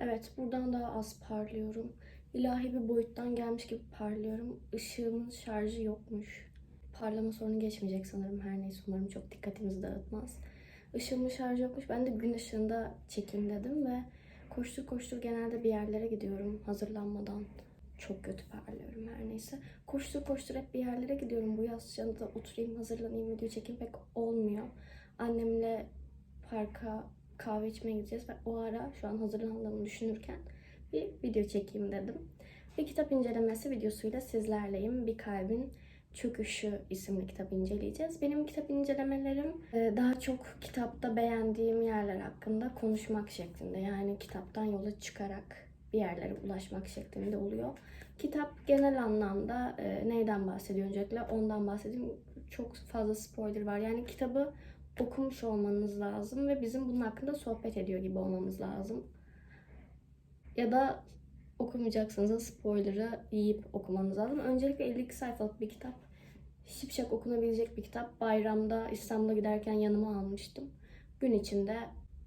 Evet, buradan daha az parlıyorum. İlahi bir boyuttan gelmiş gibi parlıyorum. Işığımın şarjı yokmuş. Parlama sorunu geçmeyecek sanırım her neyse umarım çok dikkatimizi dağıtmaz. Işığımın şarjı yokmuş. Ben de gün ışığında çekim dedim ve koştur koştur genelde bir yerlere gidiyorum hazırlanmadan. Çok kötü parlıyorum her neyse. Koştur koştur hep bir yerlere gidiyorum. Bu yaz sıcağında oturayım hazırlanayım video çekeyim pek olmuyor. Annemle parka kahve içmeye gideceğiz ve o ara şu an hazırlandığımı düşünürken bir video çekeyim dedim. Bir kitap incelemesi videosuyla sizlerleyim. Bir Kalbin Çöküşü isimli kitap inceleyeceğiz. Benim kitap incelemelerim e, daha çok kitapta beğendiğim yerler hakkında konuşmak şeklinde. Yani kitaptan yola çıkarak bir yerlere ulaşmak şeklinde oluyor. Kitap genel anlamda e, neyden bahsediyor öncelikle ondan bahsedeyim. Çok fazla spoiler var. Yani kitabı okumuş olmanız lazım ve bizim bunun hakkında sohbet ediyor gibi olmamız lazım. Ya da okumayacaksanız da spoiler'ı yiyip okumanız lazım. Öncelikle 52 sayfalık bir kitap. Şipşak okunabilecek bir kitap. Bayramda İstanbul'a giderken yanıma almıştım. Gün içinde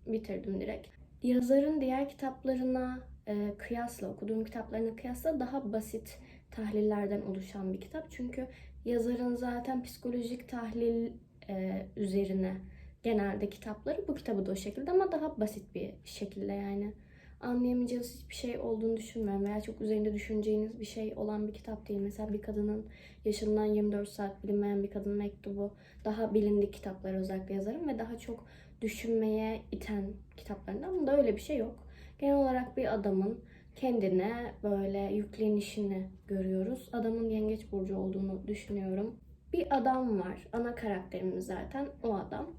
bitirdim direkt. Yazarın diğer kitaplarına e, kıyasla, okuduğum kitaplarına kıyasla daha basit tahlillerden oluşan bir kitap. Çünkü yazarın zaten psikolojik tahlil e, üzerine genelde kitapları. Bu kitabı da o şekilde ama daha basit bir şekilde yani. Anlayamayacağınız hiçbir şey olduğunu düşünmüyorum veya çok üzerinde düşüneceğiniz bir şey olan bir kitap değil. Mesela bir kadının yaşından 24 saat bilinmeyen bir kadın mektubu daha bilindik kitaplar özellikle yazarım ve daha çok düşünmeye iten kitaplarından. Bunda öyle bir şey yok. Genel olarak bir adamın kendine böyle yüklenişini görüyoruz. Adamın yengeç burcu olduğunu düşünüyorum. Bir adam var. Ana karakterimiz zaten o adam.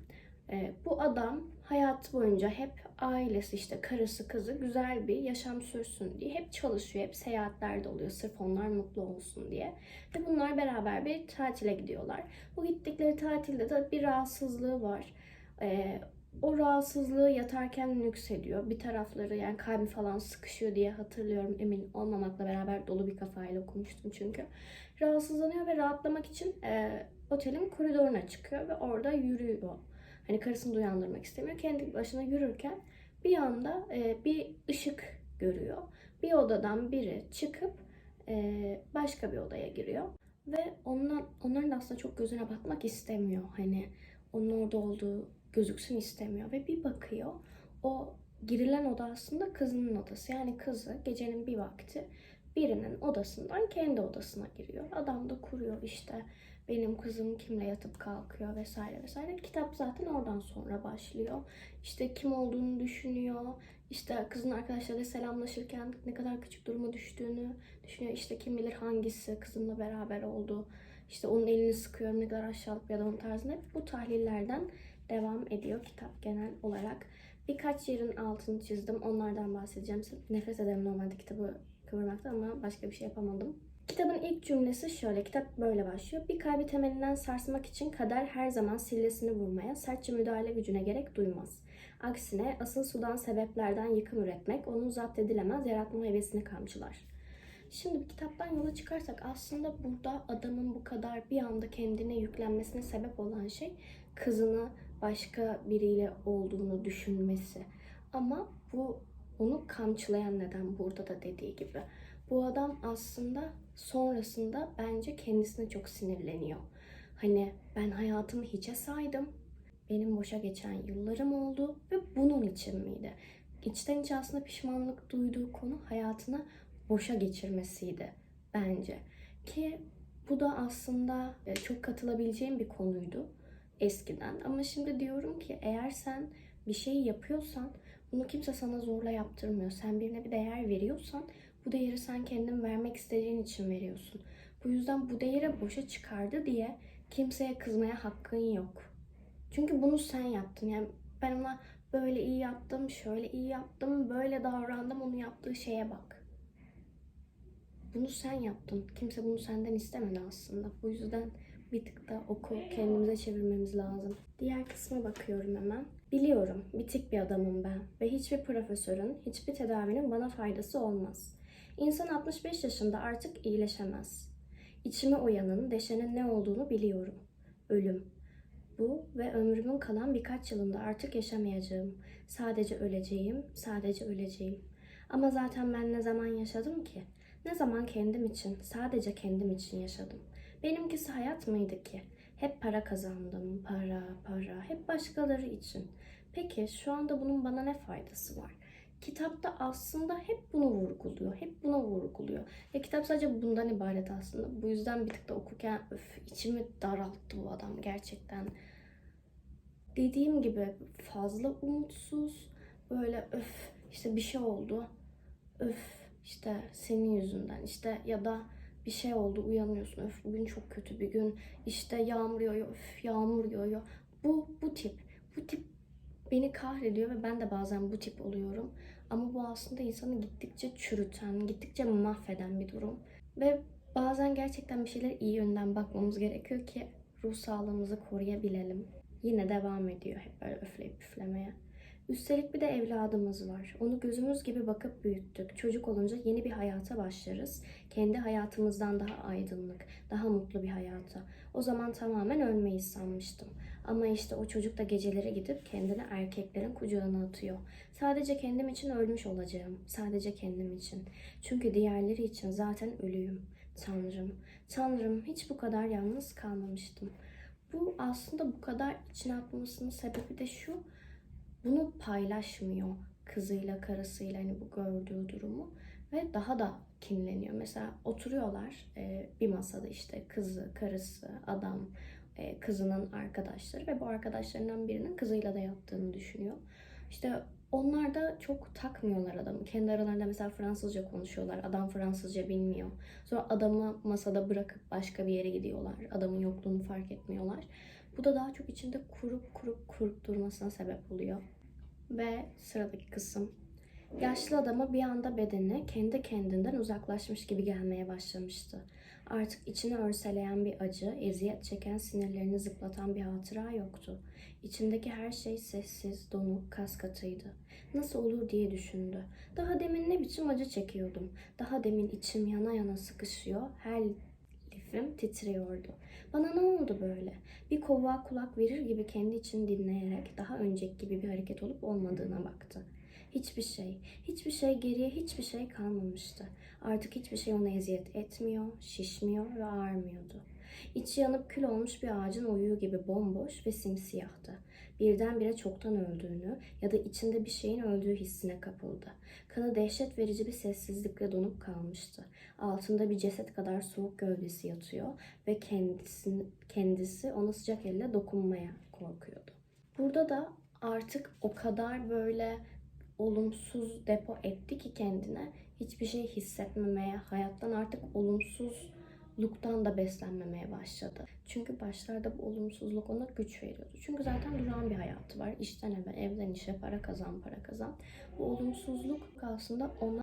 Ee, bu adam hayatı boyunca hep ailesi işte karısı kızı güzel bir yaşam sürsün diye hep çalışıyor. Hep seyahatlerde oluyor sırf onlar mutlu olsun diye. Ve bunlar beraber bir tatile gidiyorlar. Bu gittikleri tatilde de bir rahatsızlığı var. Ee, o rahatsızlığı yatarken nüksediyor. Bir tarafları yani kalbi falan sıkışıyor diye hatırlıyorum. Emin olmamakla beraber dolu bir kafayla okumuştum çünkü. Rahatsızlanıyor ve rahatlamak için e, otelin koridoruna çıkıyor ve orada yürüyor. Hani karısını uyandırmak istemiyor. Kendi başına yürürken bir anda e, bir ışık görüyor. Bir odadan biri çıkıp e, başka bir odaya giriyor. Ve ondan, onların da aslında çok gözüne bakmak istemiyor. Hani onun orada olduğu gözüksün istemiyor. Ve bir bakıyor o girilen oda aslında kızının odası. Yani kızı gecenin bir vakti birinin odasından kendi odasına giriyor. Adam da kuruyor işte benim kızım kimle yatıp kalkıyor vesaire vesaire. Kitap zaten oradan sonra başlıyor. İşte kim olduğunu düşünüyor. İşte kızın arkadaşlarıyla selamlaşırken ne kadar küçük duruma düştüğünü düşünüyor. İşte kim bilir hangisi kızımla beraber oldu. İşte onun elini sıkıyorum ne kadar aşağılık bir adamın tarzında. Hep bu tahlillerden devam ediyor kitap genel olarak. Birkaç yerin altını çizdim. Onlardan bahsedeceğim. Nefes ederim normalde kitabı kıvırmakta ama başka bir şey yapamadım. Kitabın ilk cümlesi şöyle. Kitap böyle başlıyor. Bir kalbi temelinden sarsmak için kader her zaman sillesini vurmaya, sertçe müdahale gücüne gerek duymaz. Aksine asıl sudan sebeplerden yıkım üretmek, onun zapt edilemez yaratma hevesini kamçılar. Şimdi kitaptan yola çıkarsak aslında burada adamın bu kadar bir anda kendine yüklenmesine sebep olan şey kızını başka biriyle olduğunu düşünmesi. Ama bu onu kamçılayan neden burada da dediği gibi. Bu adam aslında sonrasında bence kendisine çok sinirleniyor. Hani ben hayatımı hiçe saydım. Benim boşa geçen yıllarım oldu ve bunun için miydi? İçten içe aslında pişmanlık duyduğu konu hayatını boşa geçirmesiydi bence. Ki bu da aslında e, çok katılabileceğim bir konuydu eskiden. Ama şimdi diyorum ki eğer sen bir şey yapıyorsan bunu kimse sana zorla yaptırmıyor. Sen birine bir değer veriyorsan bu değeri sen kendin vermek istediğin için veriyorsun. Bu yüzden bu değeri boşa çıkardı diye kimseye kızmaya hakkın yok. Çünkü bunu sen yaptın. Yani ben ona böyle iyi yaptım, şöyle iyi yaptım, böyle davrandım, onun yaptığı şeye bak. Bunu sen yaptın. Kimse bunu senden istemedi aslında. Bu yüzden bir tık da oku kendimize çevirmemiz lazım. Diğer kısma bakıyorum hemen. Biliyorum, bitik bir adamım ben ve hiçbir profesörün, hiçbir tedavinin bana faydası olmaz. İnsan 65 yaşında artık iyileşemez. İçime uyanın, deşenin ne olduğunu biliyorum. Ölüm. Bu ve ömrümün kalan birkaç yılında artık yaşamayacağım. Sadece öleceğim, sadece öleceğim. Ama zaten ben ne zaman yaşadım ki? Ne zaman kendim için, sadece kendim için yaşadım. Benimkisi hayat mıydı ki? Hep para kazandım, para, para, hep başkaları için. Peki şu anda bunun bana ne faydası var? Kitapta aslında hep bunu vurguluyor, hep bunu vurguluyor. Ya kitap sadece bundan ibaret aslında. Bu yüzden bir tık da okurken öf içimi daralttı bu adam gerçekten. Dediğim gibi fazla umutsuz, böyle öf işte bir şey oldu, öf işte senin yüzünden işte ya da bir şey oldu uyanıyorsun öf bugün çok kötü bir gün işte yağmur yağıyor öf yağmur yağıyor. Bu bu tip bu tip beni kahrediyor ve ben de bazen bu tip oluyorum. Ama bu aslında insanı gittikçe çürüten gittikçe mahveden bir durum. Ve bazen gerçekten bir şeyler iyi yönden bakmamız gerekiyor ki ruh sağlığımızı koruyabilelim. Yine devam ediyor hep böyle öfleyip üflemeye. Üstelik bir de evladımız var. Onu gözümüz gibi bakıp büyüttük. Çocuk olunca yeni bir hayata başlarız. Kendi hayatımızdan daha aydınlık, daha mutlu bir hayata. O zaman tamamen ölmeyi sanmıştım. Ama işte o çocuk da gecelere gidip kendini erkeklerin kucağına atıyor. Sadece kendim için ölmüş olacağım. Sadece kendim için. Çünkü diğerleri için zaten ölüyüm. Tanrım, Tanrım hiç bu kadar yalnız kalmamıştım. Bu aslında bu kadar içine atmasının sebebi de şu bunu paylaşmıyor kızıyla karısıyla hani bu gördüğü durumu ve daha da kinleniyor. Mesela oturuyorlar e, bir masada işte kızı, karısı, adam, e, kızının arkadaşları ve bu arkadaşlarından birinin kızıyla da yattığını düşünüyor. İşte onlar da çok takmıyorlar adamı. Kendi aralarında mesela Fransızca konuşuyorlar. Adam Fransızca bilmiyor. Sonra adamı masada bırakıp başka bir yere gidiyorlar. Adamın yokluğunu fark etmiyorlar. Bu da daha çok içinde kurup kurup kurup durmasına sebep oluyor. Ve sıradaki kısım. Yaşlı adama bir anda bedeni kendi kendinden uzaklaşmış gibi gelmeye başlamıştı. Artık içini örseleyen bir acı, eziyet çeken sinirlerini zıplatan bir hatıra yoktu. İçindeki her şey sessiz, donuk, kas katıydı. Nasıl olur diye düşündü. Daha demin ne biçim acı çekiyordum. Daha demin içim yana yana sıkışıyor, her lifim titriyordu. Bana ne oldu böyle? Bir kovuğa kulak verir gibi kendi için dinleyerek daha önceki gibi bir hareket olup olmadığına baktı. Hiçbir şey, hiçbir şey geriye hiçbir şey kalmamıştı. Artık hiçbir şey ona eziyet etmiyor, şişmiyor ve ağrmıyordu. İçi yanıp kül olmuş bir ağacın oyuğu gibi bomboş ve simsiyahtı. Birdenbire çoktan öldüğünü ya da içinde bir şeyin öldüğü hissine kapıldı. Kanı dehşet verici bir sessizlikle donup kalmıştı. Altında bir ceset kadar soğuk gövdesi yatıyor ve kendisi, kendisi ona sıcak elle dokunmaya korkuyordu. Burada da artık o kadar böyle olumsuz depo etti ki kendine hiçbir şey hissetmemeye, hayattan artık olumsuzluktan da beslenmemeye başladı. Çünkü başlarda bu olumsuzluk ona güç veriyordu. Çünkü zaten duran bir hayatı var. İşten eve, evden işe, para kazan, para kazan. Bu olumsuzluk aslında ona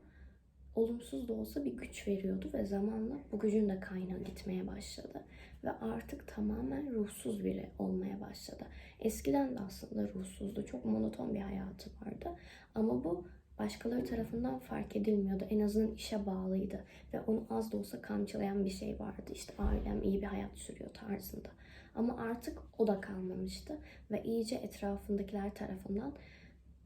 olumsuz da olsa bir güç veriyordu ve zamanla bu gücün de kaynağı gitmeye başladı. Ve artık tamamen ruhsuz biri olmaya başladı. Eskiden de aslında ruhsuzdu. Çok monoton bir hayatı vardı. Ama bu başkaları tarafından fark edilmiyordu. En azından işe bağlıydı. Ve onu az da olsa kamçılayan bir şey vardı. İşte ailem iyi bir hayat sürüyor tarzında. Ama artık o da kalmamıştı. Ve iyice etrafındakiler tarafından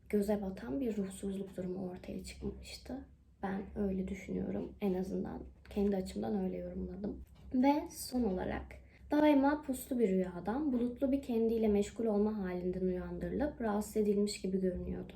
göze batan bir ruhsuzluk durumu ortaya çıkmıştı. Ben öyle düşünüyorum. En azından kendi açımdan öyle yorumladım. Ve son olarak daima puslu bir rüyadan bulutlu bir kendiyle meşgul olma halinden uyandırılıp rahatsız edilmiş gibi görünüyordu.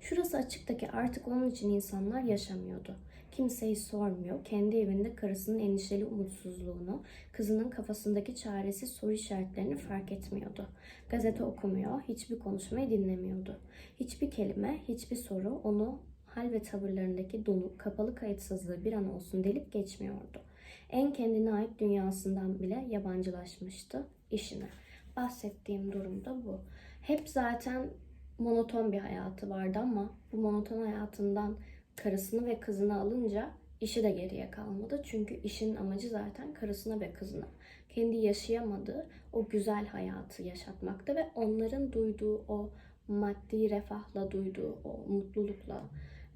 Şurası açıktaki artık onun için insanlar yaşamıyordu. Kimseyi sormuyor, kendi evinde karısının endişeli umutsuzluğunu, kızının kafasındaki çaresiz soru işaretlerini fark etmiyordu. Gazete okumuyor, hiçbir konuşmayı dinlemiyordu. Hiçbir kelime, hiçbir soru onu hal ve tavırlarındaki donuk, kapalı kayıtsızlığı bir an olsun delip geçmiyordu. En kendine ait dünyasından bile yabancılaşmıştı işine. Bahsettiğim durumda bu. Hep zaten monoton bir hayatı vardı ama bu monoton hayatından karısını ve kızını alınca işi de geriye kalmadı. Çünkü işin amacı zaten karısına ve kızına kendi yaşayamadığı o güzel hayatı yaşatmaktı ve onların duyduğu o maddi refahla duyduğu o mutlulukla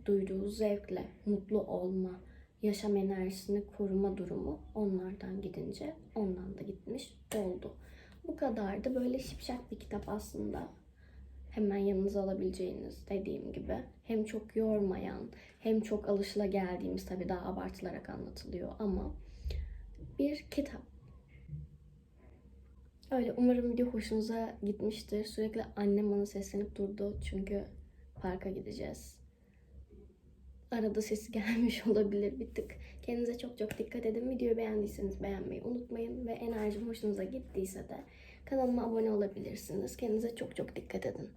duyduğu zevkle mutlu olma, yaşam enerjisini koruma durumu onlardan gidince ondan da gitmiş oldu. Bu kadardı. Böyle şipşak bir kitap aslında. Hemen yanınıza alabileceğiniz dediğim gibi hem çok yormayan hem çok alışıla geldiğimiz tabii daha abartılarak anlatılıyor ama bir kitap. Öyle umarım video hoşunuza gitmiştir. Sürekli annem bana seslenip durdu çünkü parka gideceğiz. Arada sesi gelmiş olabilir bir tık. Kendinize çok çok dikkat edin. Videoyu beğendiyseniz beğenmeyi unutmayın. Ve enerjim hoşunuza gittiyse de kanalıma abone olabilirsiniz. Kendinize çok çok dikkat edin.